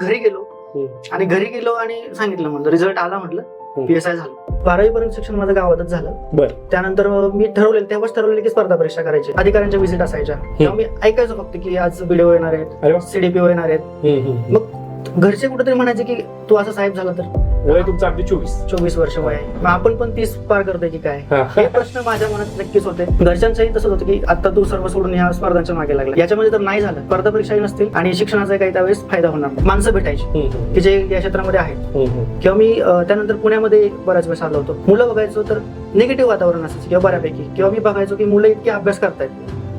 घरी गेलो. आणि घरी गेलो आणि सांगितलं म्हणलं रिझल्ट आला म्हटलं हम्म. पी एस आय झालं. बारावी पर्यंत शिक्षण माझं गावातच झालं. त्यानंतर मी ठरवलेलं तेव्हाच ठरवलेलं की स्पर्धा परीक्षा करायची. अधिकाऱ्यांच्या विजिट असायच्या. तेव्हा मी ऐकायचो फक्त की आज व्हिडिओ येणार आहेत सीडीपीओ येणार आहेत. मग घरचे कुठेतरी म्हणायचे की तू असं साहेब झाला तर? वय तुमचं अगदी चोवीस. चोवीस वर्ष वय आहे. मग आपण पण तीस पार करतोय की काय? हा. हे प्रश्न माझ्या मनात नक्कीच होते. घरच्यांचंही तसंच होतं की आता तू सर्व सोडून ह्या स्पर्धांच्या मागे लागला. याच्यामध्ये तर नाही झालं. स्पर्धा परीक्षाही नसतील आणि शिक्षणाचा काही त्यावेळेस फायदा होणार नाही. माणसं भेटायची. की जे या क्षेत्रामध्ये आहेत. किंवा मी अं, त्यानंतर पुण्यामध्ये बऱ्याच वेळेस आलो होतो. मुलं बघायचो तर निगेटिव्ह वातावरण असायचं किंवा बऱ्यापैकी. किंवा मी बघायचो की मुलं इतके अभ्यास करतायत.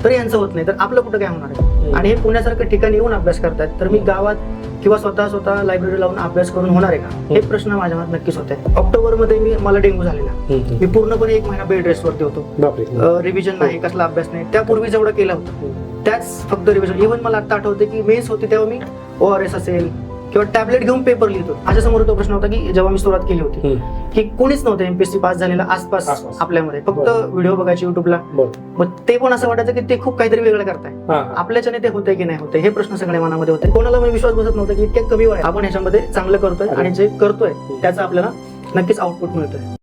तरी यांचं होत नाही. तर आपलं कुठं काय होणार आहे? आणि हे पुण्यासारख्या ठिकाणी येऊन अभ्यास करतायत तर मी गावात किंवा स्वतः स्वतः लायब्ररी लावून अभ्यास करून होणार आहे का? हे प्रश्न माझ्या मनात नक्कीच होते ऑक्टोबरमध्ये मी मला डेंग्यू झालेला. मी पूर्णपणे एक महिना बेड रेस्ट वरती होतो. रिव्हिजन नाही कसला अभ्यास नाही. त्यापूर्वी जेवढं केलं होतं. त्याच फक्त रिव्हिजन इव्हन मला आता आठवते की मेन्स होती तेव्हा मी ओ आर एस असेल किंवा टॅबलेट घेऊन पेपर लिहितो माझ्यासमोर तो प्रश्न होता की जेव्हा मी सुरुवात केली होती. की कोणीच नव्हतं एमपीएससी पास झालेलं आसपास आसपास. आपल्यामध्ये फक्त. व्हिडिओ बघायचे युट्यूबला. मग ते पण असं वाटायचं की ते खूप काहीतरी वेगळं करताय. आपल्याच्याने ते होतंय की नाही होतंय हे प्रश्न सगळे मनामध्ये होते कोणाला मी विश्वास बसत नव्हता की इतक्या कमी वय आपण ह्याच्यामध्ये चांगलं करतोय. आणि जे करतोय त्याचा आपल्याला नक्कीच आउटपुट मिळतोय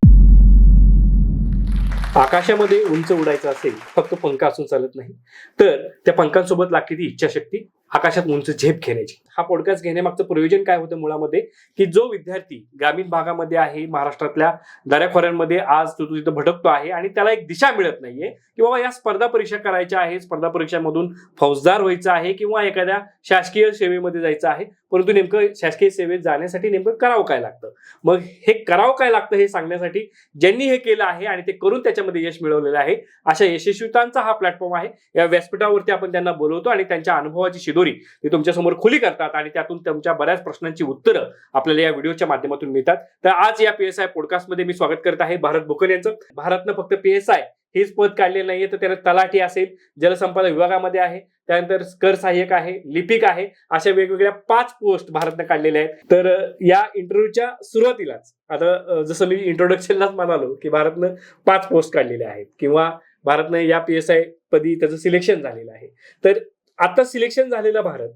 आकाशामध्ये उंच उडायचं असेल फक्त पंख असून चालत नाही तर त्या पंखांसोबत लागते ती इच्छाशक्ती आकाशात उंच झेप घेण्याची हा पॉडकास्ट घेण्यामागचं प्रयोजन काय होतं मुळामध्ये? की जो विद्यार्थी ग्रामीण भागामध्ये आहे महाराष्ट्रातल्या दऱ्याखोऱ्यांमध्ये आज तो तिथं भटकतो आहे आणि त्याला एक दिशा मिळत नाहीये की बाबा या स्पर्धा परीक्षा करायच्या आहे स्पर्धा परीक्षांमधून फौजदार व्हायचं आहे किंवा एखाद्या शासकीय सेवेमध्ये जायचं आहे परंतु नेमकं शासकीय सेवेत जाण्यासाठी नेमकं करावं काय लागतं? मग हे करावं काय लागतं हे सांगण्यासाठी ज्यांनी हे केलं आहे आणि ते करून त्याच्यामध्ये यश मिळवलेलं आहे अशा यशस्वीतांचा हा प्लॅटफॉर्म आहे. या व्यासपीठावरती आपण त्यांना बोलवतो आणि त्यांच्या अनुभवाची शिदोरी ते तुमच्यासमोर खुली करतात आणि त्यातून तुमच्या बऱ्याच प्रश्नांची उत्तरं आपल्याला या व्हिडिओच्या माध्यमातून मिळतात. तर आज या पी एस आय पॉडकास्टमध्ये मी स्वागत करत आहे भारत बुकल यांचं. भारतनं फक्त पी एस आय हेच पद काढलेलं नाहीये तर त्याला तलाठी असेल जलसंपदा विभागामध्ये आहे. त्यानंतर कर सहाय्यक आहे लिपिक आहे अशा वेगवेगळ्या पाच पोस्ट भारतनं काढलेल्या आहेत. तर या इंटरव्ह्यूच्या सुरुवातीलाच आता जसं मी इंट्रोडक्शनलाच म्हणालो की भारतनं पाच पोस्ट काढलेल्या आहेत किंवा भारतनं या पी एस आय पदी त्याचं सिलेक्शन झालेलं आहे. तर आता सिलेक्शन झालेला भारत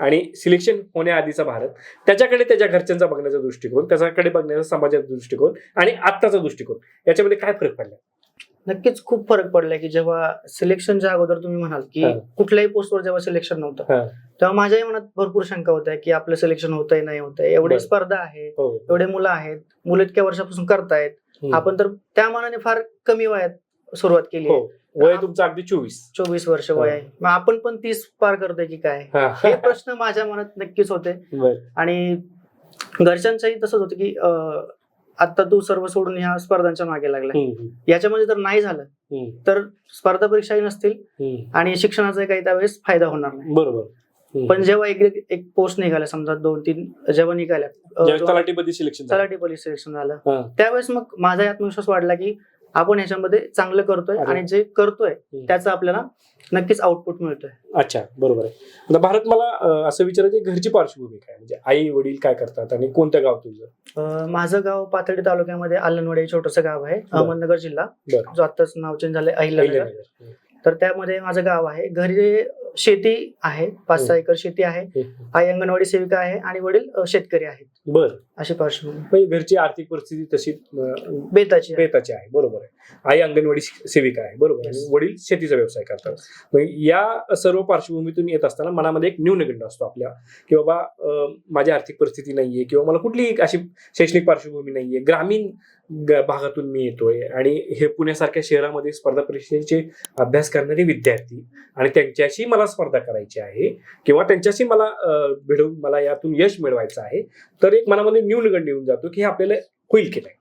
आणि सिलेक्शन होण्याआधीचा भारत त्याच्याकडे त्याच्या घरच्यांचा बघण्याचा दृष्टिकोन त्याच्याकडे बघण्याचा समाजाचा दृष्टिकोन आणि आत्ताचा दृष्टिकोन याच्यामध्ये काय फरक पडला? नक्कीच खूप फरक पडलाय की जेव्हा सिलेक्शनच्या अगोदर तुम्ही म्हणाल की. कुठल्याही पोस्टवर जेव्हा सिलेक्शन नव्हतं. तेव्हा माझ्याही मनात भरपूर शंका होत्या की आपलं सिलेक्शन होतंय नाही होतंय. एवढी बरं. स्पर्धा आहे हो. एवढे मुलं आहेत मुलं इतक्या वर्षापासून करतायत. आपण तर त्या मानाने फार कमी वयात सुरुवात केली हो. वय तुमचं अगदी चोवीस. चोवीस वर्ष वय आहे. मग आपण पण तीस पार करतोय की काय? हे. प्रश्न माझ्या मनात नक्कीच होते. आणि घरच्यांचंही तसंच होतं की आता तू सर्व सोडून ह्या स्पर्धांच्या मागे लागला याच्यामध्ये तर नाही झालं तर स्पर्धा परीक्षाही नसतील. आणि शिक्षणाचा काही त्यावेळेस फायदा होणार नाही बरोबर. पण जेव्हा एक एक पोस्ट निघाल्या समजा दोन तीन जेव्हा निघाल्या तलाठीपदी सिलेक्शन झालं. त्यावेळेस मग माझा आत्मविश्वास वाढला की आपण ह्याच्यामध्ये चांगलं करतोय. आणि जे करतोय. त्याचं आपल्याला नक्कीच आउटपुट मिळतोय अच्छा बरोबर आहे आता भारत मला असं विचारायचं घरची पार्श्वभूमी काय म्हणजे आई वडील काय करतात आणि कोणतं गाव तुझं माझं गाव पाथर्डी तालुक्यामध्ये आलनवाडी छोटंसं गाव आहे अहमदनगर जिल्हा. जो आताच नाव चेंज झालंय अहिल्यानगर. तर त्यामध्ये माझं गाव आहे. घरी शेती आहे. पाच सहा एकर शेती आहे. आई अंगणवाडी सेविका आहे आणि वडील शेतकरी आहेत. बर. अशी पार्श्वभूमी. म्हणजे घरची आर्थिक परिस्थिती तशी बेताची. बेताची आहे. बरोबर आहे. आई अंगणवाडी सेविका आहे. बरोबर आहे. वडील शेतीचा व्यवसाय करतात. या सर्व पार्श्वभूमीतून येत असताना मनामध्ये एक न्यूनगंड असतो आपल्या. की बाबा माझी आर्थिक परिस्थिती नाहीये किंवा मला कुठलीही अशी शैक्षणिक पार्श्वभूमी नाहीये. ग्रामीण भागातून मी येतोय. आणि हे पुण्यासारख्या शहरामध्ये स्पर्धा परीक्षेचे अभ्यास करणारे विद्यार्थी आणि त्यांच्याशी मला स्पर्धा करायची आहे किंवा त्यांच्याशी मला भिडवून मला यातून यश मिळवायचं आहे तर एक मनामध्ये न्यूनगंड येऊन जातो की हे आपल्याला होईल की नाही.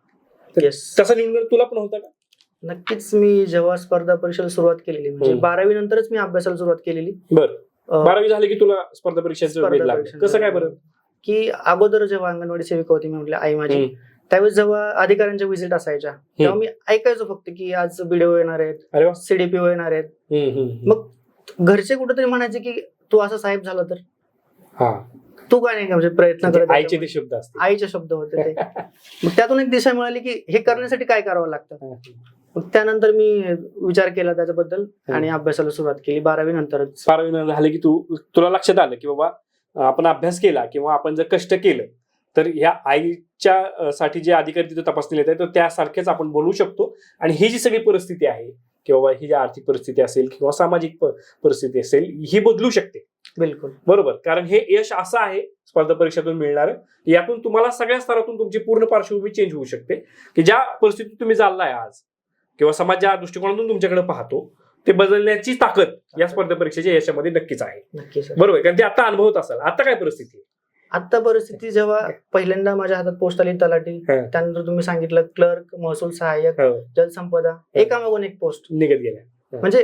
तसा निर्णय तुला पण होता का? नक्कीच मी जेव्हा स्पर्धा परीक्षेला सुरुवात केलेली म्हणजे हम्म. बारावी नंतरच मी अभ्यासाला सुरुवात केलेली. बर. बारावी झाली की तुला स्पर्धा परीक्षेचं कसं काय बरं? की अगोदर जेव्हा अंगणवाडी सेविका होती मी म्हटलं आई माझी. त्यावेळेस जेव्हा अधिकाऱ्यांच्या विजिट असायच्या तेव्हा मी ऐकायचो फक्त की आज व्हिडिओ येणार आहेत सीडीपीओ येणार आहेत. मग घरचे कुठेतरी म्हणायचे की तू असा साहेब झाला तर? हा. तू काय नाही म्हणजे प्रयत्न म्हणजे करत आईचे? शब्द आईचे शब्द होते ते. मग त्यातून एक दिशा मिळाली की हे करण्यासाठी काय करावं लागतं? मग त्यानंतर मी विचार केला त्याच्याबद्दल आणि अभ्यासाला सुरुवात केली. बारावी नंतरच. बारावी नंतर झाले की तू तुला लक्षात आलं की बाबा आपण अभ्यास केला किंवा आपण जर कष्ट केलं तर ह्या आईच्या साठी जे अधिकारी तिथे तपासणी येत आहे तर त्यासारखेच आपण बोलू शकतो. आणि ही जी सगळी परिस्थिती आहे किंवा ही जी आर्थिक परिस्थिती असेल किंवा सामाजिक परिस्थिती असेल ही बदलू शकते. बिलकुल. बरोबर. कारण हे यश असं आहे स्पर्धा परीक्षेतून मिळणार यातून तुम्हाला सगळ्या स्तरातून तुमची पूर्ण पार्श्वभूमी चेंज होऊ शकते. की ज्या परिस्थितीत तुम्ही चाललाय आज किंवा समाज ज्या दृष्टिकोनातून तुमच्याकडे पाहतो ते बदलण्याची ताकद या स्पर्धा परीक्षेच्या यशामध्ये नक्कीच आहे. बरोबर? कारण ते आता अनुभवत असाल. आता काय परिस्थिती आहे? आता परिस्थिती जेव्हा पहिल्यांदा माझ्या हातात पोस्ट आली तलाठी. त्यानंतर तुम्ही सांगितलं क्लर्क महसूल सहाय्यक हो, जलसंपदा एकामागून एक पोस्ट निघत गेल्या. म्हणजे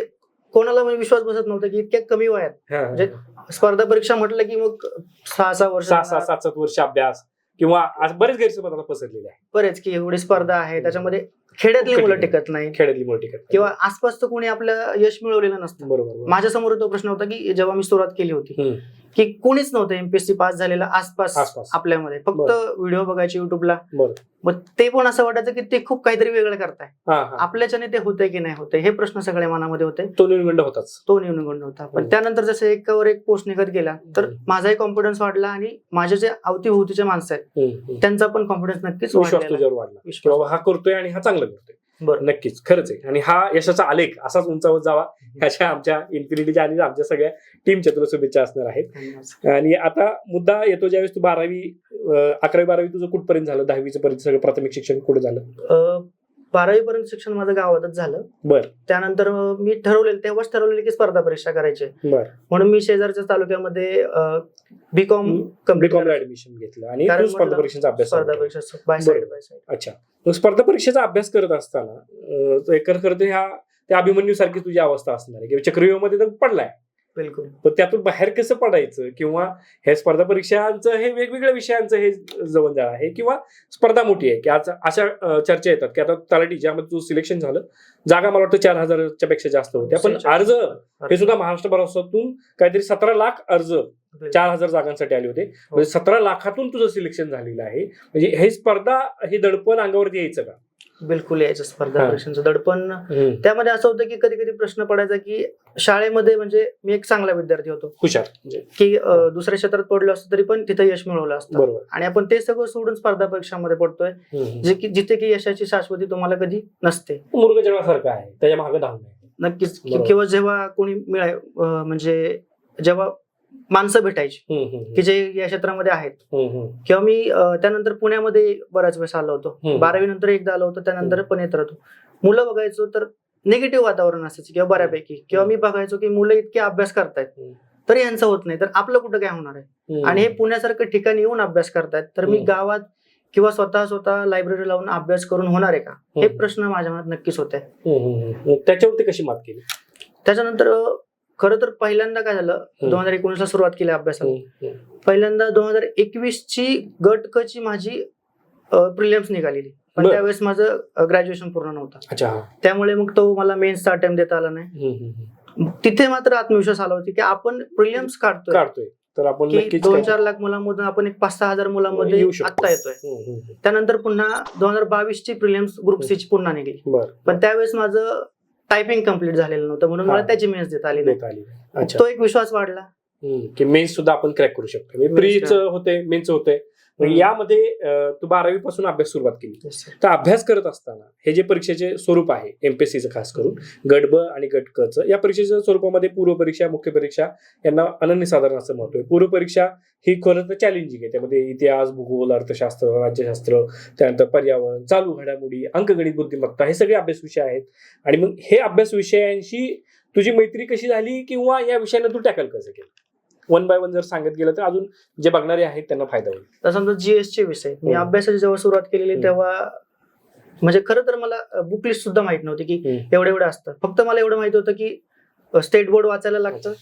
कोणाला म्हणजे विश्वास बसत नव्हता की इतक्या कमी वयात. म्हणजे स्पर्धा परीक्षा म्हटलं की मग सहा सहा वर्ष सहा सहा सात सात वर्ष अभ्यास किंवा बरेच गैरसमज आता पसरलेले आहे बरेच की एवढी स्पर्धा आहे त्याच्यामध्ये खेड्यातली मुलं टिकत नाही खेळातली मोठी कथा. किंवा आसपासचं कोणी आपलं यश मिळवलेलं नसतं बरोबर बरोबर. माझ्यासमोर तो प्रश्न होता की जेव्हा मी सुरुवात केली होती. की कोणीच नव्हतं एमपीएससी पास झालेलं आसपास. आपल्यामध्ये फक्त व्हिडिओ बघायचे युट्यूबला. मग ते पण असं वाटायचं की ते खूप काहीतरी वेगळं करताय हा हा आपल्याच्याने ते होते की नाही होते हे प्रश्न सगळ्या मनामध्ये होते तो निर्गंड होताच तो न्यूनगंड होता पण हम्म. त्यानंतर जसं एकावर एक पोस्ट निघत गेला तर. माझाही कॉन्फिडन्स वाढला आणि माझे जे अवतीभोवतीचे माणसं आहेत. त्यांचा पण कॉन्फिडन्स नक्कीच वाढला हा करतोय आणि हा चांगला करतोय बरं. नक्कीच खरंच आहे. आणि हा यशाचा आलेख असाच उंचावत जावा. ह्याच्या आमच्या इन्फिनिटीच्या आणि आमच्या सगळ्या टीमच्या तुला शुभेच्छा असणार आहेत. आणि आता मुद्दा येतो ज्यावेळेस तू बारावी अकरावी बारावी तुझं कुठपर्यंत झालं? दहावीचं पर्यंत सगळं प्राथमिक शिक्षण कुठं झालं? बारावी पर्यंत शिक्षण माझं गावातच झालं. बर. त्यानंतर मी ठरवलेलं तेव्हाच ठरवलेलं की स्पर्धा परीक्षा करायची. बर. म्हणून मी शेजारच्या तालुक्यामध्ये बीकॉम कंप्लीट बीकॉमला ऍडमिशन घेतलं. आणि स्पर्धा परीक्षेचा अभ्यास स्पर्धा. परीक्षा बाय साईड. बाय साईड अच्छा. स्पर्धा परीक्षेचा अभ्यास करत असताना एकर करते ह्या त्या अभिमन्यू सारखी तुझी अवस्था असणार आहे. किंवा चक्रव्यूहामध्ये तर पडलाय. बिलकुल. पण त्यातून बाहेर कसं पडायचं? किंवा हे स्पर्धा परीक्षांचं हे वेगवेगळ्या विषयांचं हे जवळजाळ आहे किंवा स्पर्धा मोठी आहे? की आज अशा चर्चा येतात की आता तलाठी ज्यामध्ये तुझं सिलेक्शन झालं जागा मला वाटतं चार हजारच्या पेक्षा जास्त होत्या. पण अर्ज हे सुद्धा महाराष्ट्रभरातून काहीतरी सतरा लाख अर्ज चार हजार जागांसाठी आले होते. म्हणजे सतरा लाखातून तुझं सिलेक्शन झालेलं आहे. म्हणजे हे स्पर्धा हे दडपण अंगावरती यायचं का? बिलकुल यायचं स्पर्धा. परीक्षांचं दडपण त्यामध्ये असं होतं की कधी कधी प्रश्न पडायचा की शाळेमध्ये म्हणजे मी एक चांगला विद्यार्थी होतो. हुशार म्हणजे की दुसऱ्या क्षेत्रात पडलो असतो तरी पण तिथे यश मिळवलं असतं. आणि आपण ते सगळं सोडून स्पर्धा परीक्षांमध्ये पडतोय. जे की जिथे की यशाची शाश्वती तुम्हाला कधी नसते. जगासारखं आहे त्याच्यामागे आहे. नक्कीच. किंवा जेव्हा कोणी मिळाय म्हणजे जेव्हा माणसं भेटायची की जे या क्षेत्रामध्ये आहेत. किंवा मी त्यानंतर पुण्यामध्ये बऱ्याच वेळेस आलो होतो. बारावी नंतर एकदा आलो होतो त्यानंतर पण येत राहतो. मुलं बघायचो तर निगेटिव्ह वातावरण असायचं किंवा बऱ्यापैकी. किंवा मी बघायचो की मुलं इतके अभ्यास करतायत. तरी यांचं होत नाही. तर आपलं कुठं काय होणार आहे. आणि हे पुण्यासारखं ठिकाणी येऊन अभ्यास करतायत तर मी. गावात किंवा स्वतः स्वतः लायब्ररी लावून अभ्यास करून होणार आहे का? हे. प्रश्न माझ्या मनात नक्कीच होते. त्याच्यावरती कशी मात केली? त्याच्यानंतर खरं तर पहिल्यांदा काय झालं. दोन हजार एकोणीसला सुरुवात केली अभ्यासाला हम्म. पहिल्यांदा दोन हजार एकवीस ची गट क ची माझी प्रिलियम्स निघालेली पण. त्यावेळेस माझं ग्रॅज्युएशन पूर्ण नव्हतं अच्छा. त्यामुळे मग तो मला मेन्सचा अटेम्प्ट देता आला नाही. तिथे मात्र आत्मविश्वास आला होती की आपण प्रिलियम्स काढतोय काढतोय तर आपण दोन चार लाख मुलांमधून आपण एक पाच सहा हजार मुलांमध्ये. आत्ता येतोय. त्यानंतर पुन्हा दोन हजार बावीस ची प्रिलियम्स ग्रुप सी ची पुन्हा निघली पण त्यावेळेस माझं टायपिंग कंप्लीट झालेलं नव्हतं म्हणून मला. त्याची मेन्स देता आली नाही देता आली अच्छा तो एक विश्वास वाढला. की मेन्स सुद्धा आपण क्रॅक करू शकतो प्रीच. होते मेन्स होते मग. यामध्ये तू बारावी पासून अभ्यास सुरुवात केली. तर अभ्यास करत असताना हे जे परीक्षेचे स्वरूप आहे एमपीएससीचं खास करून गट ब आणि गट क चं या परीक्षेच्या स्वरूपामध्ये पूर्व परीक्षा मुख्य परीक्षा यांना अनन्यसाधारण असं महत्त्व आहे. पूर्व परीक्षा ही खरं तर चॅलेंजिंग आहे. त्यामध्ये इतिहास भूगोल अर्थशास्त्र राज्यशास्त्र त्यानंतर पर्यावरण चालू घडामोडी अंकगणित बुद्धिमत्ता हे सगळे अभ्यास विषय आहेत. आणि मग हे अभ्यास विषयांशी तुझी मैत्री कशी झाली किंवा या विषयांना तू टॅकल कसं केलं? वन बाय वन जर सांगत गेलं तर अजून जे बघणारे आहेत त्यांना फायदा होईल तर समजा जीएस चे विषय मी. अभ्यासाची जेव्हा सुरुवात केलेली. तेव्हा म्हणजे खरं तर मला बुक लिस्ट सुद्धा माहीत नव्हती की. एवढं एवढं असतं फक्त मला एवढं माहिती होतं की स्टेट बोर्ड वाचायला लागतं.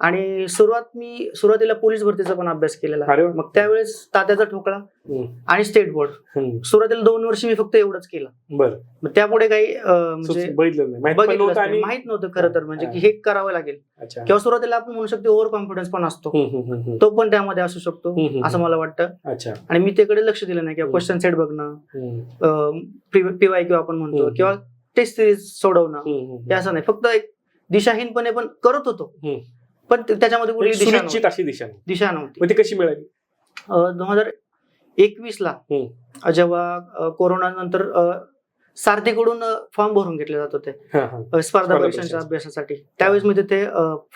आणि सुरुवात मी सुरुवातीला पोलीस भरतीचा पण अभ्यास केलेला अरे वा. मग त्यावेळेस तात्याचा ठोकळा हम्म. आणि स्टेट बोर्ड हम्म. सुरुवातीला दोन वर्ष मी फक्त एवढंच केलं बरं मग त्यापुढे काही अं, म्हणजे सुच- बघितलं नाही माहीत पण नव्हतं आणि माहीत नव्हतं खरं तर म्हणजे. की हे करावं लागेल अच्छा किंवा सुरुवातीला आपण म्हणू शकतो ओव्हर कॉन्फिडन्स पण असतो हम्म, हम्म, हम्म, हम्म. तो पण त्यामध्ये असू शकतो हम्म, हम्म, असं मला वाटतं अच्छा आणि मी त्याकडे लक्ष दिलं नाही किंवा हम्म. क्वेश्चन सेट बघणं हम्म, पीवाय किंवा आपण म्हणतो हम्म. किंवा टेस्ट सिरीज सोडवणं हम्म, हम्म, हे असं नाही फक्त एक दिशाहीनपणे पण करत होतो हम्म. पण त्याच्यामध्ये कुठली दिशा सुनिश्चित नव्हती. अशी दिशा नाही दिशा नव्हती. मग ती कशी मिळाली? दोन हजार एकवीस ला हम्म. अ, जेव्हा अ, कोरोना नंतर अ, सारथीकडून फॉर्म भरून घेतले जात होते. हा, हा. अ, स्पर्धा स्पर्धा परीक्षांच्या परीक्षांचे. अभ्यासासाठी. त्यावेळेस मी तिथे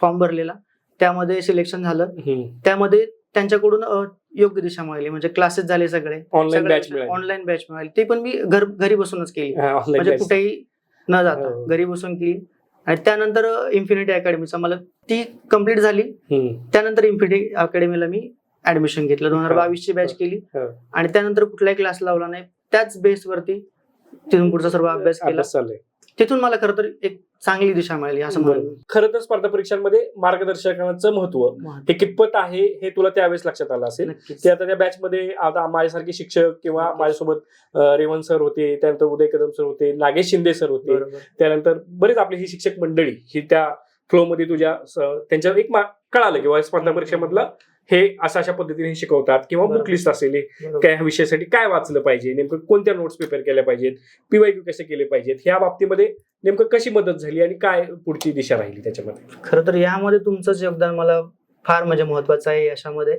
फॉर्म भरलेला. त्यामध्ये सिलेक्शन झालं. हम्म. त्यामध्ये त्यांच्याकडून अ, योग्य दिशा मिळाली. म्हणजे क्लासेस झाले सगळे. ऑनलाईन बॅच मिळाली. ऑनलाईन बॅच मिळाली. ती पण मी घर घरी बसूनच केली. हा, ऑनलाईन म्हणजे बॅच कुठेही न जाता. हो. घरी बसून केली. आणि त्यानंतर इन्फिनिटी अकॅडमीचा मला ती कंप्लीट झाली. त्यानंतर इन्फिनिटी अकॅडमीला मी ऍडमिशन घेतलं. दोन हजार. बावीस ची बॅच केली. आणि त्यानंतर कुठलाही क्लास लावला नाही. त्याच बेसवरती तिथून पुढचा सर्व अभ्यास केला. तिथून मला खरं तर एक चांगली दिशा मिळाली असं खरं तर स्पर्धा परीक्षांमध्ये मार्गदर्शकांचं महत्त्व हे कितपत आहे हे तुला त्यावेळेस लक्षात आलं असेल? की आता त्या बॅच मध्ये आता माझ्यासारखे शिक्षक किंवा. माझ्यासोबत अं, रेवंत सर होते त्यानंतर उदय कदम सर होते नागेश शिंदे सर होते. त्यानंतर बरेच आपली ही शिक्षक मंडळी ही त्या फ्लो मध्ये तुझ्या त्यांच्या एक कळालं किंवा स्पर्धा परीक्षेमधलं हे अशा अशा पद्धतीने शिकवतात किंवा बरोबर. बुक लिस्ट असेल. त्या विषयासाठी काय वाचलं पाहिजे नेमकं कोणत्या नोट्स प्रिपेअर केल्या पाहिजेत पीवायक्यू कसे केले पाहिजेत ह्या बाबतीमध्ये नेमकं कशी मदत झाली आणि काय पुढची दिशा राहिली त्याच्यामध्ये खरं तर यामध्ये तुमचंच योगदान मला फार म्हणजे महत्वाचं आहे यशामध्ये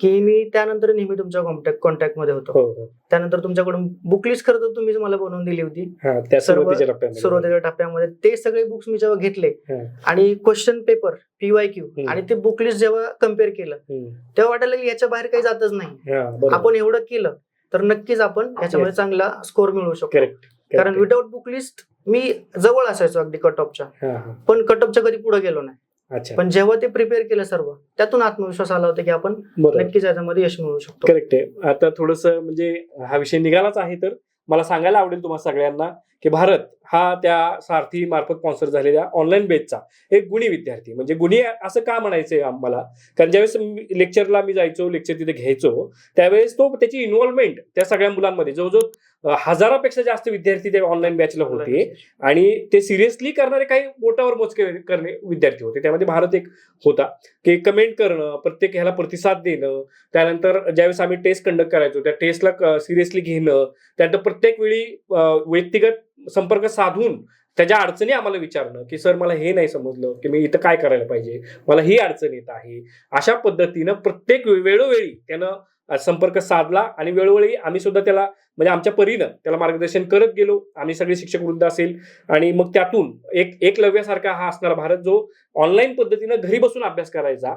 की मी त्यानंतर नेहमी तुमच्या कॉन्टॅक्ट कॉन्टॅक्टमध्ये होतो हो हो त्यानंतर तुमच्याकडून बुकलिस्ट खरं तर तुम्हीच मला बनवून दिली होती हा त्या सर्व- सुरुवातीच्या टप्प्यामध्ये सुरुवातीच्या टप्प्यामध्ये ते सगळे बुक्स मी जेव्हा घेतले हा. आणि क्वेश्चन पेपर पीवाय क्यू हम्म. आणि ते बुकलिस्ट जेव्हा कंपेअर केलं हम्म. तेव्हा वाटायला लागलं याच्या बाहेर काही जातच नाही हा, बरोबर. आपण एवढं केलं तर नक्कीच आपण याच्यामध्ये Yes. चांगला स्कोर मिळवू शकतो Correct. कारण Correct. विदाऊट बुकलिस्ट मी जवळ असायचो अगदी कट ऑफच्या हा, हा. पण कट ऑफच्या कधी पुढे गेलो नाही अच्छा. पण जेव्हा ते प्रिपेअर केलं सर्व त्यातून आत्मविश्वास आला होता की आपण नक्कीच याच्यामध्ये यश मिळवू शकतो. करेक्ट आहे. आता थोडस म्हणजे हा विषय निघालाच आहे तर मला सांगायला आवडेल तुम्हाला सगळ्यांना. की भारत हा त्या सारथी मार्फत स्पॉन्सर झालेल्या ऑनलाईन बेचचा एक गुणी विद्यार्थी. म्हणजे गुणी असं का म्हणायचंय आम्हाला? कारण ज्यावेळेस लेक्चरला मी जायचो लेक्चर तिथे घ्यायचो त्यावेळेस तो त्याची इन्व्हॉल्वमेंट त्या सगळ्या मुलांमध्ये जवळजवळ हजारापेक्षा जास्त विद्यार्थी त्या ऑनलाईन बॅचला होते. आणि ते सिरियसली करणारे काही बोटावर मोजके करणे विद्यार्थी होते. त्यामध्ये भारत एक होता. की कमेंट करणं प्रत्येक ह्याला प्रतिसाद देणं त्यानंतर ज्यावेळेस आम्ही टेस्ट कंडक्ट करायचो त्या टेस्टला सिरियसली घेणं त्यानंतर प्रत्येक वेळी व्यक्तिगत संपर्क साधून त्याच्या अडचणी आम्हाला विचारणं की सर मला हे नाही समजलं की मी इथं काय करायला पाहिजे मला ही अडचण येत आहे. अशा पद्धतीनं प्रत्येक वेळोवेळी त्यानं संपर्क साधला आणि वेळोवेळी आम्ही सुद्धा त्याला म्हणजे आमच्या परीनं त्याला मार्गदर्शन करत गेलो. आम्ही सगळे शिक्षक वृद्ध असेल आणि मग त्यातून एक एकलव्यासारखा हा असणारा भारत जो ऑनलाईन पद्धतीनं घरी बसून अभ्यास करायचा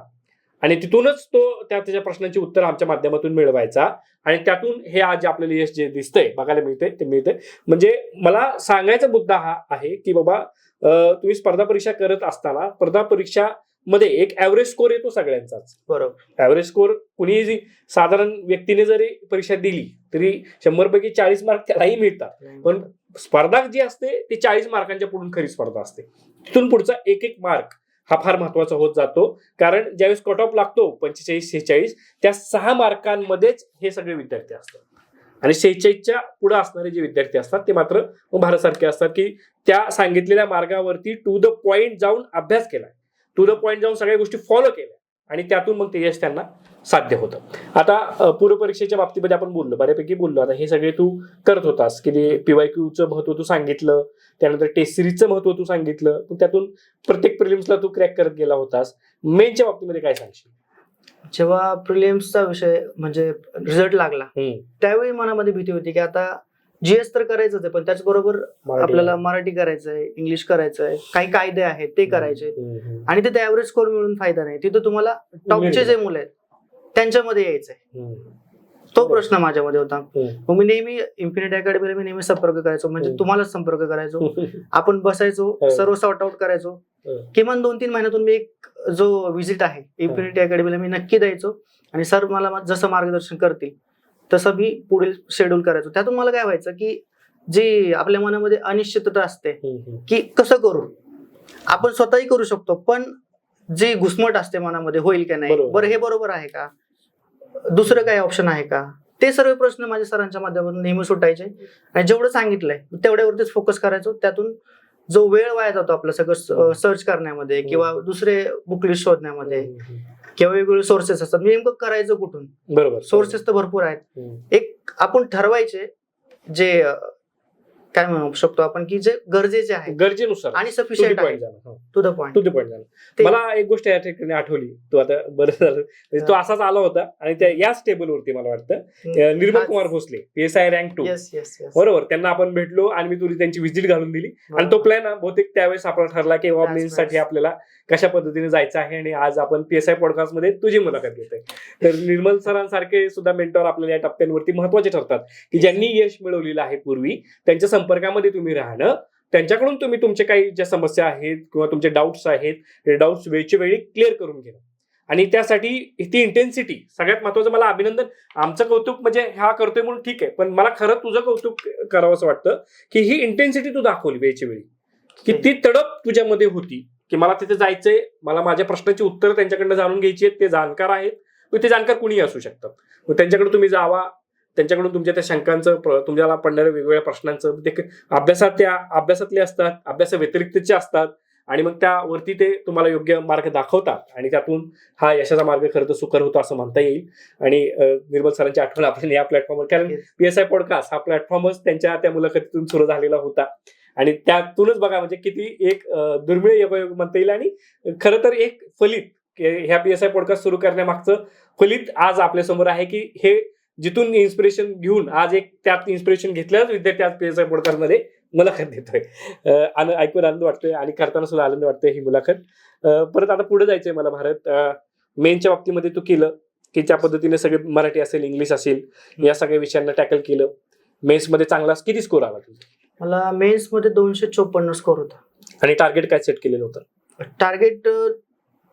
आणि तिथूनच तो त्या त्याच्या प्रश्नांची उत्तर आमच्या माध्यमातून मिळवायचा. आणि त्यातून हे आज आपल्याला यश जे दिसतंय बघायला मिळतंय ते मिळतंय. म्हणजे मला सांगायचा मुद्दा हा आहे की बाबा तुम्ही स्पर्धा परीक्षा करत असताना स्पर्धा परीक्षा मध्ये एक ऍव्हरेज स्कोर येतो सगळ्यांचाच. बरोबर. ऍव्हरेज स्कोर कुणीही जी साधारण व्यक्तीने जरी परीक्षा दिली तरी शंभर पैकी चाळीस मार्क त्यालाही मिळतात. पण स्पर्धा जी असते ती चाळीस मार्कांच्या पुढून खरी स्पर्धा असते. तिथून पुढचा एक एक मार्क हा फार महत्त्वाचा होत जातो. कारण ज्यावेळेस कट ऑफ लागतो पंचेचाळीस शेहेचाळीस त्या सहा मार्कांमध्येच हे सगळे विद्यार्थी असतात. आणि शेहेचाळीसच्या पुढे असणारे जे विद्यार्थी असतात ते मात्र भारतसारखे असतात की त्या सांगितलेल्या मार्गावरती टू द पॉइंट जाऊन अभ्यास केला टू द पॉइंट जाऊन सगळ्या गोष्टी फॉलो केल्या. आणि त्यातून मग ते यश त्यांना साध्य होतं. आता पूर्वपरीक्षेच्या बाबतीमध्ये आपण बोललो बऱ्यापैकी बोललो. आता हे सगळे तू करत होतास की पीवायक्यूचं महत्त्व तू सांगितलं त्यानंतर टेस्ट सिरीजचं महत्त्व तू सांगितलं त्यातून प्रत्येक प्रिलिम्सला तू क्रॅक करत गेला होतास. मेनच्या बाबतीमध्ये काय सांगशील? जेव्हा प्रिलिम्सचा विषय म्हणजे रिझल्ट लागला त्यावेळी मनामध्ये भीती होती की आता जीएस तर करायचंच आहे पण त्याचबरोबर. आपल्याला मराठी करायचंय इंग्लिश करायचंय काही कायदे आहेत ते करायचे. आणि तिथे ऍव्हरेज स्कोर मिळून फायदा नाही. तिथं तुम्हाला टॉपचे जे मुलं आहेत त्यांच्यामध्ये यायचंय. तो प्रश्न माझ्यामध्ये होता. मग मी नेहमी इन्फिनिट अकॅडमीला मी नेहमी संपर्क करायचो. म्हणजे हम्म. तुम्हालाच संपर्क करायचो. आपण बसायचो. सर्व सॉर्ट आउट करायचो. किमान दोन तीन महिन्यातून मी एक जो व्हिजिट आहे इन्फिनिटी अकॅडमीला मी नक्की द्यायचो. आणि सर मला जसं मार्गदर्शन करतील तसं मी पुढील शेड्यूल करायचो. त्यातून मला काय व्हायचं की जी आपल्या मनामध्ये अनिश्चितता असते. की कसं करू? आपण स्वतःही करू शकतो पण जी घुसमट असते मनामध्ये होईल का नाही. बरं हे बरोबर आहे का? दुसरं काही ऑप्शन आहे का? ते सर्व प्रश्न माझ्या सरांच्या माध्यमातून नेहमी सुटायचे. आणि जेवढं सांगितलंय तेवढ्यावरतीच फोकस करायचो. त्यातून जो वेळ वाया जातो आपलं सगळं सर्च करण्यामध्ये किंवा दुसरे बुकलिस्ट शोधण्यामध्ये किंवा वेगवेगळे सोर्सेस असतात. नेमकं करायचं कुठून? बरोबर. सोर्सेस तर भरपूर आहेत. एक आपण ठरवायचे जे काय म्हणू शकतो आपण की जे गरजेचे आहे. गरजेनुसार. आणि सफिशियंट हो. To the point to the point झालं. ते- मला एक गोष्ट या ठिकाणी आठवली. तू आता बरं झालं. म्हणजे तो हा. असाच आला होता आणि त्या याच टेबलवरती मला वाटतं Nirmal Kumar Bhosale P S I rank two बरोबर. त्यांना आपण भेटलो आणि मी तुला त्यांची व्हिजिट घालून दिली. आणि तो प्लॅन बहुतेक त्यावेळेस आपला ठरला की मेन्ससाठी. आपल्याला कशा पद्धतीने जायचं आहे आणि आज आपण पी एस आय पॉडकास्टमध्ये तुझी मुलाखत घेतोय. तर निर्मल सरांसारखे सुद्धा मेंटॉर आपल्याला या टप्प्यांवरती महत्त्वाचे ठरतात की ज्यांनी यश मिळवलेलं आहे पूर्वी त्यांच्या संपर्कामध्ये तुम्ही राहणं त्यांच्याकडून तुम्ही तुमचे काही ज्या समस्या आहेत किंवा तुमचे डाऊट्स आहेत ते डाऊट्स वेळच्या वेळी क्लिअर करून घेणं. आणि त्यासाठी ती इंटेन्सिटी सगळ्यात महत्वाचं मला अभिनंदन. आमचं कौतुक म्हणजे हा करतोय म्हणून ठीक आहे पण मला खरं तुझं कौतुक करावं असं वाटतं की ही इंटेन्सिटी तू दाखवली वेळच्या वेळी. की ती तडप तुझ्यामध्ये होती की मला तिथे जायचंय मला माझ्या प्रश्नाची उत्तर त्यांच्याकडनं जाणून घ्यायची आहेत ते जाणकार आहेत मग ते जाणकार कुणीही असू शकतात मग त्यांच्याकडे तुम्ही जावा त्यांच्याकडून तुमच्या त्या शंकांचं तुम्हाला पडणाऱ्या वेगवेगळ्या प्रश्नांचं ते अभ्यासात त्या अभ्यासातले असतात अभ्यासा व्यतिरिक्तचे असतात आणि मग त्यावरती ते तुम्हाला योग्य मार्ग दाखवतात आणि त्यातून हा यशाचा मार्ग खरं तर सुकर होतो असं म्हणता येईल आणि निर्मल सरांची आठवण आपल्याला या प्लॅटफॉर्मवर कारण. पी एस आय पॉडकास्ट हा प्लॅटफॉर्मच त्यांच्या त्या मुलाखतीतून सुरू झालेला होता आणि त्यातूनच बघा म्हणजे किती एक दुर्मिळ योगायोग म्हणता येईल आणि खरं तर एक फलित ह्या पी एस आय पॉडकास्ट सुरू करण्यामागचं फलित आज आपल्यासमोर आहे की हे जिथून इन्स्पिरेशन घेऊन आज एक त्यात इन्स्पिरेशन घेतल्याच विद्यार्थी आज पी एस आय मुलाखत देतोय. ऐकून आनंद वाटतोय आणि करताना सुद्धा आनंद वाटतोय ही मुलाखत. परत आता पुढे जायचंय मला भारत. मेनच्या बाबतीमध्ये तू केलं की त्या पद्धतीने सगळे मराठी असेल इंग्लिश असेल या सगळ्या विषयांना टॅकल केलं. मेन्समध्ये चांगला किती स्कोर आला तुझा? मला मेन्समध्ये दोनशे चोपन्न स्कोर होता. आणि टार्गेट काय सेट केलेलं होतं? टार्गेट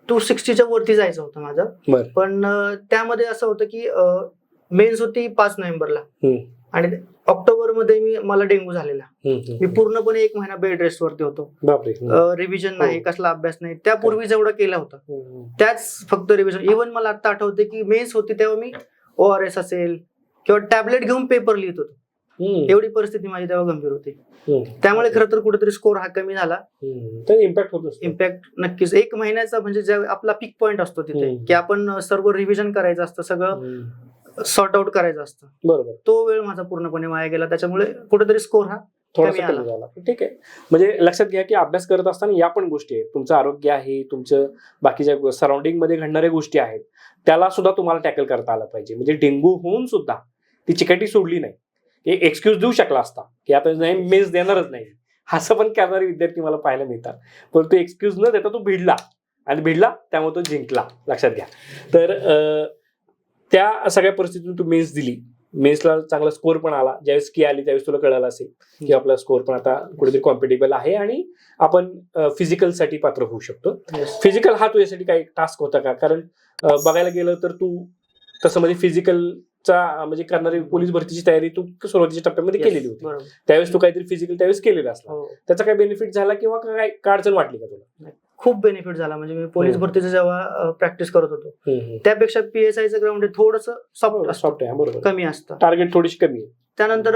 टू सिक्स्टीच्या वरती जायचं होतं माझं. पण त्यामध्ये असं होतं की मेन्स होती पाच नोव्हेंबरला. आणि ऑक्टोबरमध्ये मी मला डेंग्यू झालेला मी. पूर्णपणे एक महिना बेड रेस्ट वरती होतो. रिव्हिजन नाही हो. कसला अभ्यास नाही त्यापूर्वी जेवढं केलं होतं हम्म. त्याच फक्त रिव्हिजन इव्हन मला आता आठवते की मेन्स होती तेव्हा मी ओ आर एस असेल किंवा टॅबलेट घेऊन पेपर लिहित होतो. एवढी परिस्थिती माझी तेव्हा गंभीर होती. त्यामुळे खरं तर कुठेतरी स्कोर हा कमी झाला. तर इम्पॅक्ट होत. इम्पॅक्ट नक्कीच एक महिन्याचा म्हणजे आपला पीक पॉईंट असतो तिथे. की आपण सर्व रिव्हिजन करायचं असतं सगळं. सॉर्ट आउट करायचं असतं. बरोबर. तो वेळ माझा पूर्णपणे वाया गेला. त्याच्यामुळे कुठेतरी स्कोर हा थोडासा कमी झाला. ठीक आहे. म्हणजे लक्षात घ्या की अभ्यास करत असताना या पण गोष्टी आहेत. तुमचं आरोग्य आहे तुमचं बाकीच्या सराउंडिंगमध्ये घडणाऱ्या गोष्टी आहेत. त्याला सुद्धा तुम्हाला टॅकल करता आलं पाहिजे. म्हणजे डेंग्यू होऊन सुद्धा ती चिकटी सोडली नाही. एक एक्सक्यूज देऊ शकला असता. की आता नाही मेन्स देणारच नाही. असं पण करणारे विद्यार्थी मला पाहायला मिळतात. पण तो एक्सक्यूज न देता तो भिडला. आणि भिडला त्यामुळे तो जिंकला. लक्षात घ्या. तर त्या सगळ्या परिस्थितीतून तू मेन्स दिली. मेन्सला चांगला स्कोर पण आला. ज्यावेळेस की आली त्यावेळेस तुला कळालं असेल की आपला स्कोर पण आता कुठेतरी कॉम्पिटेबल आहे आणि आपण फिजिकलसाठी पात्र होऊ शकतो. फिजिकल हा तुझ्यासाठी काही टास्क होता का? कारण बघायला गेलं तर तू तसं म्हणजे फिजिकलचा म्हणजे करणारी पोलीस भरतीची तयारी तू सुरुवातीच्या टप्प्यामध्ये केलेली होती. त्यावेळेस तू काहीतरी फिजिकल त्यावेळेस केलेलं असला. हो. त्याचा काय बेनिफिट झाला किंवा काय काय अडचण वाटली का तुला? खूप बेनिफिट झाला. म्हणजे मी पोलीस हम्म. भरतीचं जेव्हा प्रॅक्टिस करत होतो त्यापेक्षा पीएसआयचं ग्राउंड थोडस सॉफ्ट सॉफ्ट आहे बरोबर. कमी असतं. टार्गेट थोडीशी कमी आहे. त्यानंतर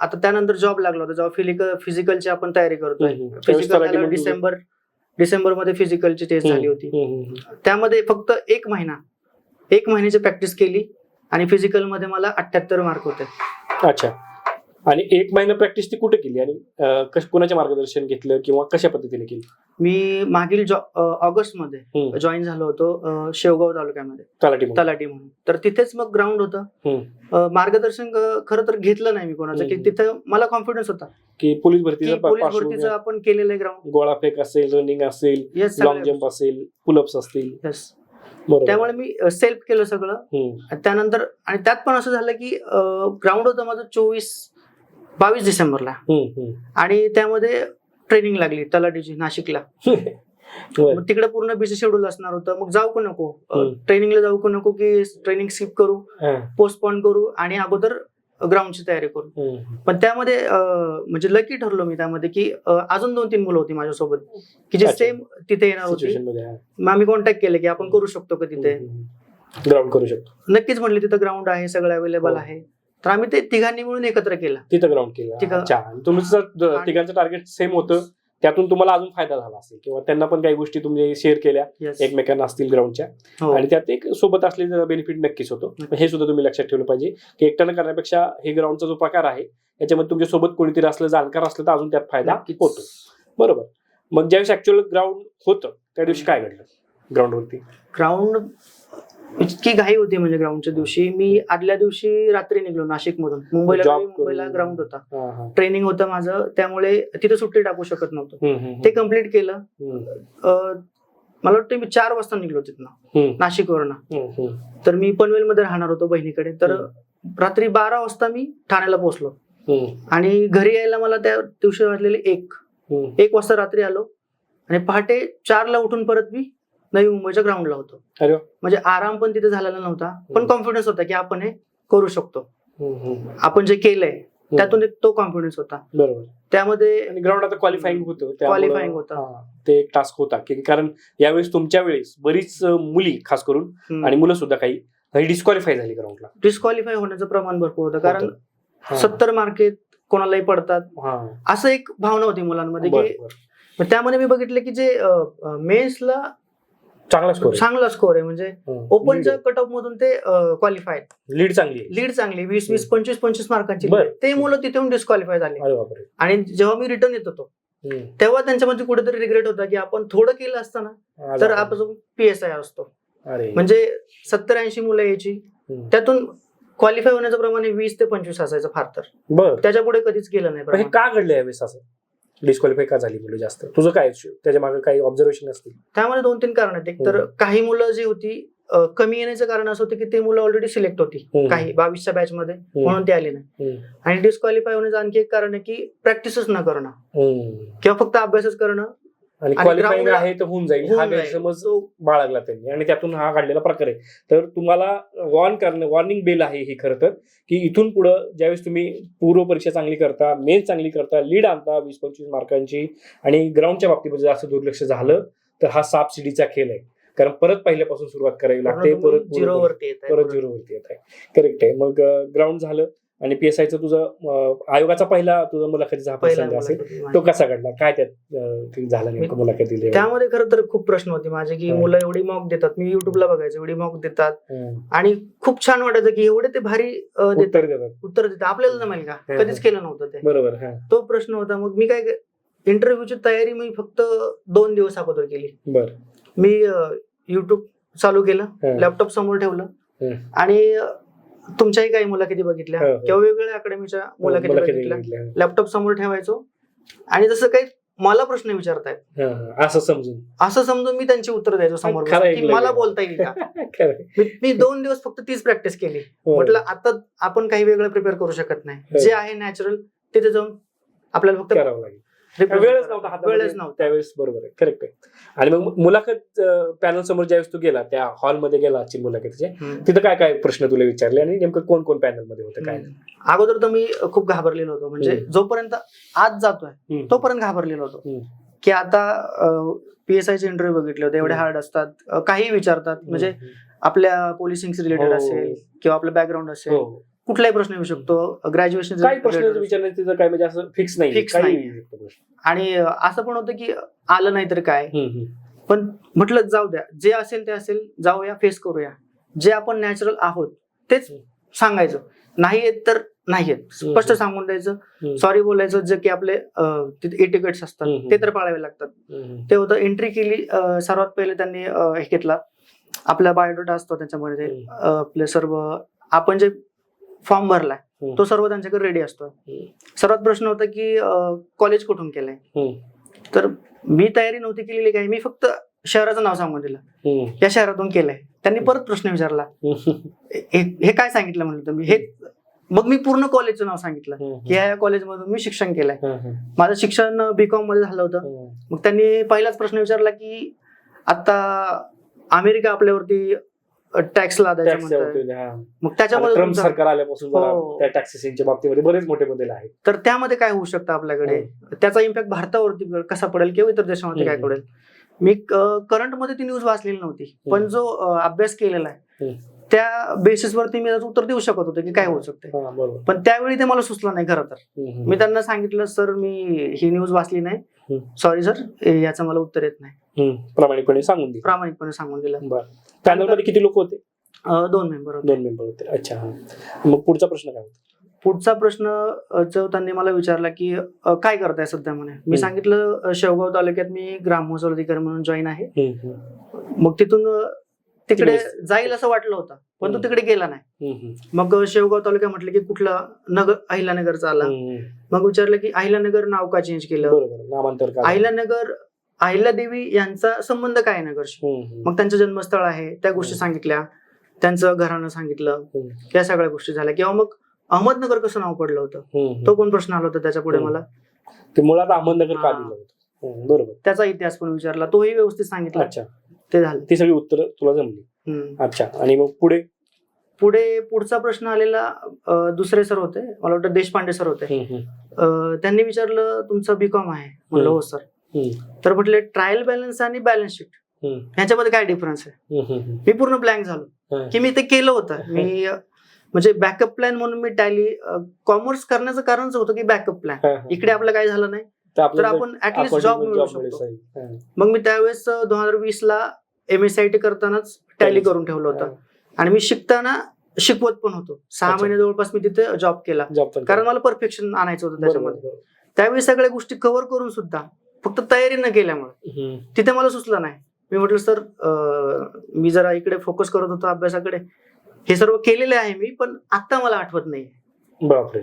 आता त्यानंतर जॉब लागला होता जेव्हा फिजिकल फिजिकलची आपण तयारी करतोय फिजिकल डिसेंबर डिसेंबरमध्ये फिजिकलची टेस्ट झाली होती. त्यामध्ये फक्त एक महिना एक महिन्याची प्रॅक्टिस केली आणि फिजिकलमध्ये मला अठ्याहत्तर मार्क होते. अच्छा. आणि एक महिना प्रॅक्टिस ती कुठे केली? आणि कोणाचे मार्गदर्शन घेतलं किंवा कशा पद्धतीने केली? मी मागील ऑगस्टमध्ये. जॉईन झालो होतो शेवगाव तालुक्यामध्ये. तलाठी म्हणून. तर तिथेच मग ग्राउंड होतं. मार्गदर्शन खरं तर घेतलं नाही मी कोणाचं की. तिथं मला कॉन्फिडन्स होता. की पोलीस भरतीचं पोलीस भरतीचं. आपण केलेलं आहे ग्राउंड गोळाफेक असेल रनिंग असेल लॉंग जम्प असेल पुलअप्स असतील. त्यामुळे मी सेल्फ केलं सगळं. त्यानंतर आणि त्यात पण असं झालं की ग्राउंड होतं माझं चोवीस बावीस डिसेंबरला. आणि त्यामध्ये ट्रेनिंग लागली तलाठीची नाशिकला. मग तिकडे पूर्ण बिझी शेड्यूल असणार होतं मग जाऊ का नको. ट्रेनिंगला जाऊ का नको की ट्रेनिंग स्किप करू. पोस्टपोन करू आणि अगोदर ग्राउंडची तयारी करू. पण त्यामध्ये म्हणजे लकी ठरलो मी त्यामध्ये की अजून दोन तीन मुलं होती माझ्यासोबत की जे. सेम तिथे येणार होती. मग आम्ही कॉन्टॅक्ट केले की आपण करू शकतो का तिथे ग्राउंड करू शकतो नक्कीच म्हटले तिथं ग्राउंड आहे सगळं अवेलेबल हो. आहे तर आम्ही ते तिघांनी मिळून एकत्र केलं. तिथं ग्राउंड केलं. अच्छा. आणि तुमचं तिघांचं टार्गेट सेम होतं त्यातून तुम्हाला अजून फायदा झाला असेल किंवा त्यांना पण काही गोष्टी तुम्ही शेअर केल्या Yes. एकमेकांना असतील ग्राउंडच्या हो. आणि त्यात एक सोबत असलेला बेनिफिट नक्कीच होतो. हे सुद्धा तुम्ही लक्षात ठेवलं पाहिजे की एकट्यानं करण्यापेक्षा हे ग्राउंडचा जो प्रकार आहे याच्यामध्ये तुमच्यासोबत कोणीतरी असलं जाणकार असलं तर अजून त्यात फायदा नक्कीच. होतो. बरोबर. मग ज्यावेळेस ऍक्च्युअल ग्राउंड होतं त्या दिवशी काय घडलं ग्राउंडवरती ग्राउंड इतकी घाई होती म्हणजे ग्राउंडच्या दिवशी. मी आदल्या दिवशी रात्री निघलो नाशिक मधून मुंबईला मुंबईला. ग्राउंड होता. ट्रेनिंग होतं माझं. त्यामुळे तिथे सुट्टी टाकू शकत नव्हतं. ते कंप्लीट केलं. मला वाटतं मी चार वाजता निघलो तिथनं. नाशिकवरनं. तर मी पनवेलमध्ये राहणार होतो बहिणीकडे. तर रात्री बारा वाजता मी ठाण्याला पोहोचलो. आणि घरी यायला मला त्या दिवशी वाजलेले एक. एक वाजता रात्री आलो. आणि पहाटे चारला उठून परत मी नवी मुंबईच्या ग्राउंडला होतो. अरे वा. म्हणजे आराम पण तिथे झालेला नव्हता. पण हम्म. कॉन्फिडन्स होता की आपण हे करू शकतो. हम्म, हम्म. आपण जे केलंय त्यातून एक तो कॉन्फिडन्स होता. बरोबर. त्यामध्ये आणि ग्राउंड आता क्वालिफाईंग होतं त्यामुळं- Qualifying होतं. हा, ते एक टास्क होता. की कारण यावेळेस तुमच्या वेळेस बरीच अं, मुली खास करून आणि मुलं सुद्धा काही काही डिस्क्वालिफाय झाली ग्राउंडला डिस्क्वालिफाय होण्याचं प्रमाण भरपूर होतं. कारण. सत्तर मार्के कोणालाही पडतात. असं एक भावना होती मुलांमध्ये की. मग त्यामध्ये मी बघितलं की जे मेन्सला चांगला स्कोर चांगला स्कोर आहे. म्हणजे ओपनच्या कट ऑफ मधून ते क्वालिफाय लीड चांगली लीड चांगली वीस वीस पंचवीस पंचवीस मार्कांची. ते मुलं तिथून डिस्क्वालिफाय झाले. आणि जेव्हा मी रिटर्न येत होतो. तेव्हा त्यांच्यामध्ये कुठेतरी रिग्रेट होता की आपण थोडं केलं असतं ना तर आपण- पीएसआय असतो. म्हणजे सत्तर ऐंशी मुलं यायची. त्यातून क्वालिफाय होण्याचं प्रमाण वीस ते पंचवीस असायचं फार तर. बर. त्याच्या पुढे कधीच गेलं नाही हे. का घडलं यावेळेस असं? डिस्क्वालिफाय का झाली मुलं जास्त? तुझं काय त्याच्यामागे काही ऑब्झर्वेशन असतील? त्यामध्ये दोन तीन कारण आहेत. एक तर. काही मुलं जी होती कमी येण्याचं कारण असं होतं की ते मुलं ऑलरेडी सिलेक्ट होती. काही बावीसच्या बॅच मध्ये. म्हणून ते आली नाही. आणि डिस्क्वालिफाय होण्याचं आणखी एक कारण आहे की प्रॅक्टिसच न करणं. किंवा फक्त अभ्यासच करणं. आणि क्वालिफाईंग आहे तर होऊन जाईल. हा. गैरसमज बाळगला त्यांनी. आणि त्यातून हा घडलेला प्रकार आहे. तर तुम्हाला वॉर्न करणं वॉर्निंग बेल आहे ही खरं तर की इथून पुढं ज्यावेळेस तुम्ही पूर्व परीक्षा चांगली करता मेन चांगली करता लीड आणता वीस पंचवीस मार्कांची आणि ग्राउंडच्या बाबतीमध्ये जास्त दुर्लक्ष झालं तर हा साप सिडीचा खेळ आहे. कारण परत पहिल्यापासून सुरुवात करावी लागते परत तुम्ही झिरो वरती येत परत झिरो वरती येत आहे करेक्ट आहे. मग ग्राउंड झालं आणि पीएसआयचं तुझं आयोगाचा पहिला तुझा मुलाखतीचा हा पहिला असेल तो. कसा घडला? काय त्यात झालं नेमकं मुलाखती त्यामध्ये खरं तर खूप प्रश्न होते माझे की. मुलं एवढी मॉक देतात. मी युट्यूबला बघायचो एवढी मॉक देतात. आणि खूप छान वाटायचं की एवढे ते भारी उत्तर देतात. उत्तर देतात. आपल्याला जमेल का. कधीच केलं नव्हतं ते. बरोबर तो प्रश्न होता. मग मी काय इंटरव्ह्यूची तयारी मी फक्त दोन दिवस अगोदर केली. बर. मी युट्यूब चालू केलं. लॅपटॉप समोर ठेवलं. आणि तुमच्याही काही मुलाखती बघितल्या हो, हो. किंवा वेगवेगळ्या अकॅडमीच्या मुलाखती मुलाखती बघितल्या घेतल्या. लॅपटॉप समोर ठेवायचो आणि जसं काही मला प्रश्न विचारतायत हा, हा. असं समजून असं समजून मी त्यांची उत्तर द्यायचो समोर खरं बसून, ऐकलं की मला गेलं. बोलता येईल का खरं आहे. मी मी दोन दिवस फक्त तीच प्रॅक्टिस केली हो. म्हटलं आता आपण काही वेगळं प्रिपेअर करू शकत हो. नाही जे आहे नॅचरल तिथे जाऊन आपल्याला फक्त करावं लागेल वेळच. नव्हता. वेळच नव्हता त्यावेळेस बरोबर आहे करेक्ट आहे आणि मग मुलाखत पॅनल समोर ज्यावेळेस तू गेला त्या हॉलमध्ये गेला आजची मुलाखतीचे. तिथं काय काय प्रश्न तुला विचारले आणि नेमकं कोण कोण पॅनलमध्ये होतं काय. अगोदर तर मी खूप घाबरलेलो होतो म्हणजे. जोपर्यंत आज जातोय. तोपर्यंत घाबरलेलो होतो. की आता पीएसआयचे इंटरव्ह्यू बघितले होते एवढे. हार्ड असतात काही विचारतात म्हणजे आपल्या पोलिसिंग रिलेटेड हो. असेल किंवा आपलं बॅकग्राऊंड असेल हो कुठलाही प्रश्न येऊ शकतो ग्रॅज्युएशन काही प्रश्न विचारण्याचं तिथं काय म्हणजे असं फिक्स नाही काही नाही. येऊ शकतो प्रश्न. आणि असं पण होतं की आलं नाही तर काय हम्म, हम्म. पण म्हटलं जाऊ द्या जे असेल ते असेल जाऊया फेस करूया जे आपण नॅचरल आहोत तेच. सांगायचं नाही येत तर नाही येत स्पष्ट हम्म. सांगून द्यायचं. सॉरी बोलायचं जे की आपले एटिकेट्स असतात हम्म. ते तर पाळावे लागतात हम्म. ते होतं एंट्री केली अ, सर्वात पहिले त्यांनी अ, हे घेतला आपला बायोडेटा असतो त्याच्यामध्ये हम्म. अ, आपले सर्व आपण जे फॉर्म भरलाय. तो सर्व त्यांच्याकडे रेडी असतो. सर्वात प्रश्न होता की कॉलेज कुठून केलंय. तर मी तयारी नव्हती केलेली काही मी फक्त शहराचं नाव सांगून दिलं. या शहरातून केलंय त्यांनी परत प्रश्न विचारला. हे काय सांगितलं म्हणलं तुम्ही हे मग मी पूर्ण कॉलेजचं नाव सांगितलं. की या कॉलेजमधून मी शिक्षण केलंय. माझं शिक्षण बीकॉममध्ये झालं होतं. मग त्यांनी पहिलाच प्रश्न विचारला की आता अमेरिका आपल्यावरती टॅक्स हा. मग त्याच्यामध्ये ट्रम्प सरकार आल्यापासून हो. त्या टॅक्सेशनच्या बाबतीमध्ये बरेच मोठे बदल आहेत तर त्यामध्ये काय होऊ शकतं आपल्याकडे त्याचा इम्पॅक्ट भारतावरती कसा पडेल किंवा इतर देशामध्ये काय. पडेल मी करंटमध्ये ती न्यूज वाचलेली नव्हती पण. जो अभ्यास केलेला आहे. त्या बेसिसवरती मी त्याचं उत्तर देऊ शकत होतो की काय होऊ शकते पण त्यावेळी ते मला सुचलं नाही खरं तर. मी त्यांना सांगितलं सर मी ही न्यूज वाचली नाही. सॉरी सर याचं मला उत्तर येत नाही. प्रामाणिकपणे सांगून दिली. प्रामाणिकपणे सांगून दिलं. बरं. पॅनलमध्ये किती लोक होते? दोन मेंबर होते. दोन मेंबर होते. अच्छा मग पुढचा प्रश्न काय होता? पुढचा प्रश्न जो त्यांनी मला विचारला की काय करताय सध्या म्हणे? मी. सांगितलं शेवगाव तालुक्यात मी ग्रामोत्सव अधिकारी म्हणून जॉईन आहे. मग तिथून तिकडे. जाईल असं वाटलं होतं पण तो. तिकडे गेला नाही. मग शेवगाव तालुका म्हटलं की कुठला नगर अहिल्यानगरचा आला. मग विचारलं की अहिल्यानगर नाव का चेंज केलं? का? अहिल्यानगर अहिल्यादेवी यांचा संबंध काय नगरशी? मग त्यांचं जन्मस्थळ आहे त्या गोष्टी. सांगितल्या त्यांचं घराणं सांगितलं. या सगळ्या गोष्टी झाल्या. किंवा मग अहमदनगर कसं नाव पडलं होतं? तो पण प्रश्न आला होता त्याच्या पुढे. मला? मुळात अहमदनगर का. दिलं होतं? बरोबर. त्याचा इतिहास पण विचारला तोही व्यवस्थित सांगितला. अच्छा. ते झालं. ती सगळी उत्तर तुला जमली. हम्म. अच्छा. आणि मग पुढे? पुढे पुढचा प्रश्न आलेला अं, दुसरे सर होते. मला वाटतं देशपांडे सर होते. हम्म, हम्म, अं, त्यांनी विचारलं तुमचं बीकॉम आहे. म्हणलं. हो सर. हम्म, तर म्हटले ट्रायल बॅलन्स आणि बॅलन्स शीट. हम्म, ह्याच्यामध्ये काय डिफरन्स आहे? हम्म, हम्म, मी पूर्ण ब्लँक झालो. हम्म. की मी ते केलं होतं. मी अं, म्हणजे बॅकअप प्लॅन म्हणून मी टॅली कॉमर्स करण्याचं कारणच होतं की बॅकअप प्लॅन हा, हा. इकडे आपलं काय झालं नाही. तर तर आपल्याला आपण at least according job to मिळवू job मिळेल, शकतो सही. हा. मग मी त्यावेळेस दोन हजार वीस ला एम एस आय टी करतानाच टॅली करून ठेवलं होतं. आणि मी शिकताना शिकवत पण होतो. सहा. महिने जवळपास मी तिथे जॉब केला. कारण मला परफेक्शन आणायचं होतं त्याच्यामध्ये. त्यावेळी सगळ्या गोष्टी कव्हर करून सुद्धा फक्त तयारी न केल्यामुळे. तिथे मला सुचलं नाही. मी म्हटलं सर मी जरा इकडे फोकस करत होतो अभ्यासाकडे. हे सर्व केलेले आहे मी पण आता मला आठवत नाही बापरे.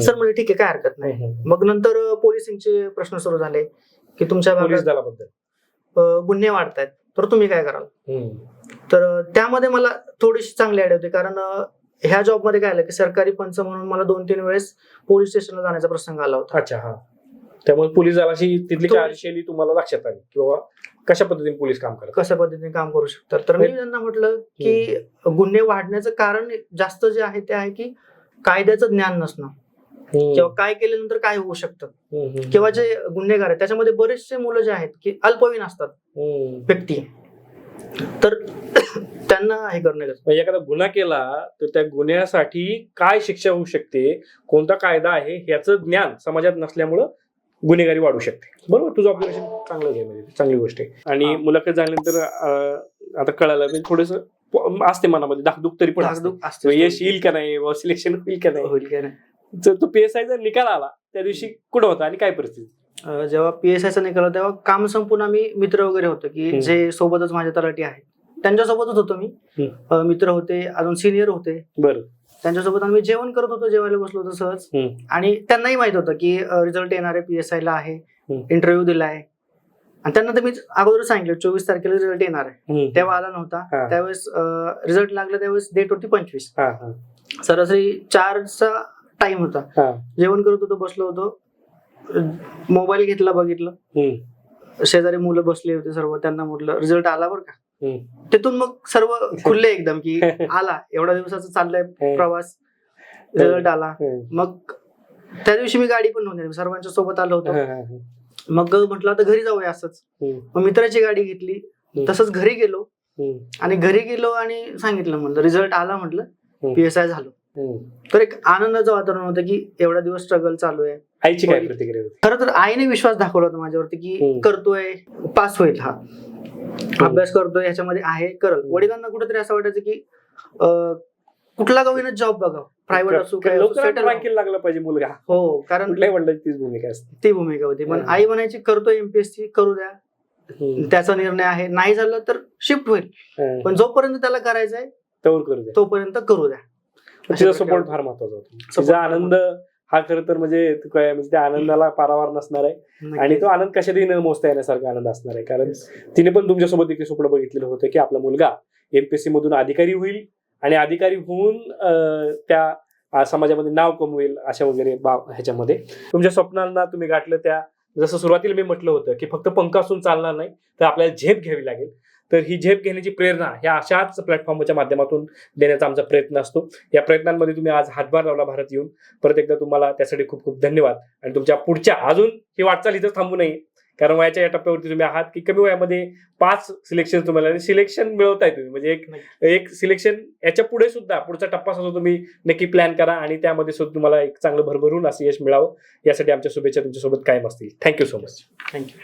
सर म्हणजे ठीक आहे काय हरकत नाही. मग नंतर पोलिसिंगचे प्रश्न सुरू झाले की तुमच्या भागात गुन्हे वाढतायत. तर तुम्ही काय कराल? तर त्यामध्ये मला थोडीशी चांगली आयडिया होती. कारण ह्या जॉबमध्ये काय आलं की सरकारी पंच म्हणून मला दोन तीन वेळेस पोलीस स्टेशनला जाण्याचा प्रसंग आला होता. अच्छा हा. त्यामुळे पोलीस दलाची तिथली कार्यशैली तुम्हाला लक्षात आली? किंवा कशा पद्धतीने पोलीस काम करतात? कशा पद्धतीने काम करू शकतात? तर मी त्यांना म्हटलं की गुन्हे वाढण्याचं कारण जास्त जे आहे ते आहे की कायद्याचं ज्ञान नसणं. किंवा काय केल्यानंतर काय होऊ शकतं? हम्म, हम्म, किंवा जे गुन्हेगार आहेत त्याच्यामध्ये बरेचसे मुलं जे आहेत की अल्पवयीन असतात. व्यक्ती. तर त्यांना हे करणं एखादा गुन्हा केला तर त्या गुन्ह्यासाठी काय शिक्षा होऊ शकते? कोणता कायदा आहे? याचं ज्ञान समाजात नसल्यामुळं गुन्हेगारी वाढू शकते. बरोबर? तुझं ऑब्झर्वेशन चांगलं आहे म्हणजे चांगली गोष्ट आहे. आणि हा. मुलाखत झाल्यानंतर आता कळालं म्हणजे थोडस असते मनामध्ये धाकधूक तरी पण यश येईल का नाही? सिलेक्शन होईल का नाही? होईल काय नाही? तर तो पीएसआयचा निकाल आला त्या दिवशी कुठं होता आणि काय परिस्थिती? जेव्हा पीएसआयचा निकाल तेव्हा काम संपून आम्ही मित्र वगैरे होतो की. जे सोबतच माझ्या तलाठी आहेत. त्यांच्यासोबतच होतो मी. मित्र होते अजून सिनियर होते. बरं. त्यांच्यासोबत आम्ही जेवण करत होतो जेवायला बसलो होतो सहज. आणि त्यांनाही माहीत होतं की रिझल्ट येणार आहे पीएसआय ला आहे. इंटरव्ह्यू दिलाय आणि त्यांना तर मी अगोदर सांगितलं चोवीस तारखेला रिझल्ट येणार आहे. तेव्हा आला नव्हता. त्यावेळेस रिझल्ट लागला त्यावेळेस डेट होती पंचवीस. सरासरी चारचा टाइम होता. जेवण करत होतो बसलो होतो मोबाईल घेतला बघितलं. शेजारी मुलं बसले होते सर्व त्यांना म्हटलं रिझल्ट आला बरं का. तिथून मग सर्व खुलले एकदम की आला एवढ्या दिवसाचा चाललाय प्रवास रिझल्ट आला. मग त्या दिवशी मी गाडी पण नव्हती सर्वांच्या सोबत आलो होतो. मग म्हटलं आता घरी जाऊया असंच. मग मित्राची गाडी घेतली. तसंच घरी गेलो. आणि घरी गेलो आणि सांगितलं म्हणलं रिझल्ट आला म्हटलं. पीएसआय झालो. तर एक आनंदाचं वातावरण होतं की एवढा दिवस स्ट्रगल चालू आहे. आईची काय. प्रतिक्रिया होती? खरं तर आईने विश्वास दाखवला होता माझ्यावरती की. करतोय पास होईल हा. अभ्यास करतोय ह्याच्यामध्ये आहे करल. वडिलांना कुठेतरी असं वाटायचं की कुठला गावीनं जॉब बघावं प्रायव्हेट असो लागला पाहिजे मुलगा. हो कारण कुठल्याही वडिलांची तीच भूमिका असते. ती भूमिका होती. पण. आई म्हणायची करतोय एमपीएससी करू द्या. त्याचा निर्णय आहे. नाही झालं तर शिफ्ट होईल. पण जोपर्यंत त्याला करायचंय तोपर्यंत करू द्या. तिचा सपोर्ट फार महत्त्वाचा होता. तिचा आनंद हा खरं तर म्हणजे काय म्हणजे त्या आनंदाला पारावार नसणार आहे. आणि तो आनंद कशातही न मोजता येण्यासारखा आनंद असणार आहे. कारण तिने पण तुमच्यासोबत एक स्वप्न बघितलेलं होतं की आपला मुलगा एमपीएससी मधून अधिकारी होईल आणि अधिकारी होऊन त्या समाजामध्ये नाव कमवेल अशा वगैरे बाब ह्याच्यामध्ये. तुमच्या स्वप्नांना तुम्ही गाठलं त्या जसं सुरुवातीला मी म्हटलं होतं की फक्त पंख असून चालणार नाही तर आपल्याला झेप घ्यावी लागेल. तर ही झेप घेण्याची प्रेरणा ह्या अशाच प्लॅटफॉर्मच्या माध्यमातून देण्याचा आमचा प्रयत्न असतो. या प्रयत्नांमध्ये तुम्ही आज हातभार लावला भारत येऊन. परत एकदा तुम्हाला त्यासाठी खूप खूप धन्यवाद. आणि तुमच्या पुढच्या अजून ही वाटचाल इथं थांबू नये. कारण वयाच्या या टप्प्यावरती तुम्ही आहात की कमी वयामध्ये पाच सिलेक्शन तुम्हाला सिलेक्शन मिळवताय तुम्ही. म्हणजे एक एक सिलेक्शन याच्यापुढे सुद्धा पुढचा टप्पा सुद्धा तुम्ही नक्की प्लॅन करा आणि त्यामध्ये सुद्धा तुम्हाला एक चांगलं भरभरून असं यश मिळावं. यासाठी आमच्या शुभेच्छा तुमच्यासोबत कायम असतील. Thank you so much thank you